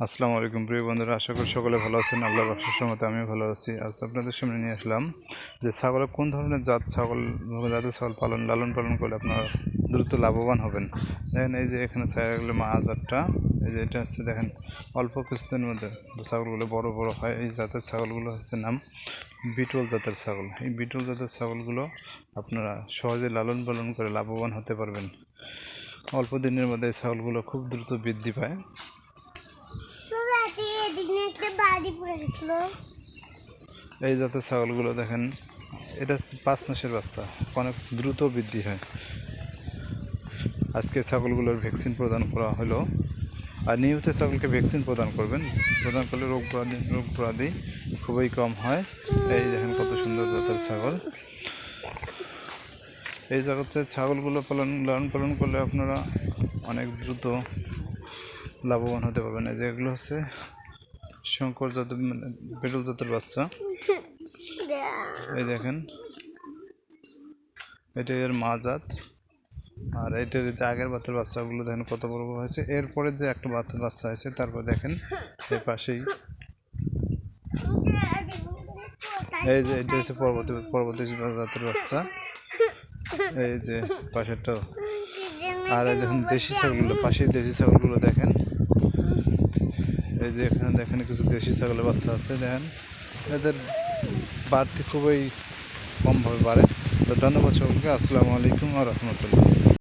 আসসালামু আলাইকুম। প্রিয় বন্ধুরা, আশা করি সকলে ভালো আছেন। আল্লাহর রহস্যের মতো আমিও ভালো আছি। আজ আপনাদের সামনে নিয়ে আসলাম যে ছাগলের কোন ধরনের জাত ছাগল, জাতের ছাগল পালন, লালন পালন করলে আপনারা দ্রুত লাভবান হবেন। দেখেন এই যে এখানে ছাগলগুলো মা জাতটা এই যে এটা হচ্ছে দেখেন অল্প কিছুদিনের মধ্যে ছাগলগুলো বড় বড় হয়, এই জাতের ছাগলগুলো হচ্ছে নাম বিটল জাতের ছাগল। এই বিটল জাতের ছাগলগুলো আপনারা সহজে লালন পালন করে লাভবান হতে পারবেন। অল্প দিনের মধ্যে এই ছাগলগুলো খুব দ্রুত বৃদ্ধি পায়। এই জাতের ছাগলগুলো দেখেন, এটা পাঁচ মাসের বাচ্চা, অনেক দ্রুত বৃদ্ধি হয়। আজকে ছাগলগুলোর ভ্যাকসিন প্রদান করা হলো। আর নিয়মিত ছাগলকে ভ্যাকসিন প্রদান করবেন। প্রদান করলে রোগ ব্যাধি রোগ ব্যাধি খুবই কম হয়। এই দেখেন কত সুন্দর জাতের ছাগল। এই জগতের ছাগলগুলো পালন, লালন পালন করলে আপনারা অনেক দ্রুত লাভবান হতে পারবেন। যেগুলো হচ্ছে শঙ্কর জাতের মানে বেটল জাতের বাচ্চা। এই দেখেন। এটা এর মা জাত। আর এটার যে আগের বাচ্চার বাচ্চাগুলো দেখেন কত বড় বড় হয়েছে। এরপরে যে একটা বাচ্চার বাচ্চা হয়েছে, তারপর দেখেন এর পাশেই। এই যে এটা হচ্ছে পরবর্তী পরবর্তী জাতের বাচ্চা। এই যে পাশেরটাও। আর দেখুন দেশি ছাগলগুলো পাশেই দেশি ছাগলগুলো দেখেন। এই যে এখানে দেখেন কিছু দেশি ছাগলের বাচ্চা আছে, দেখেন। এদের বাড়তি খুবই কমভাবে বাড়ে। তো ধন্যবাদ সকলকে আসসালামু আলাইকুম আর রহমতুল্লাহ।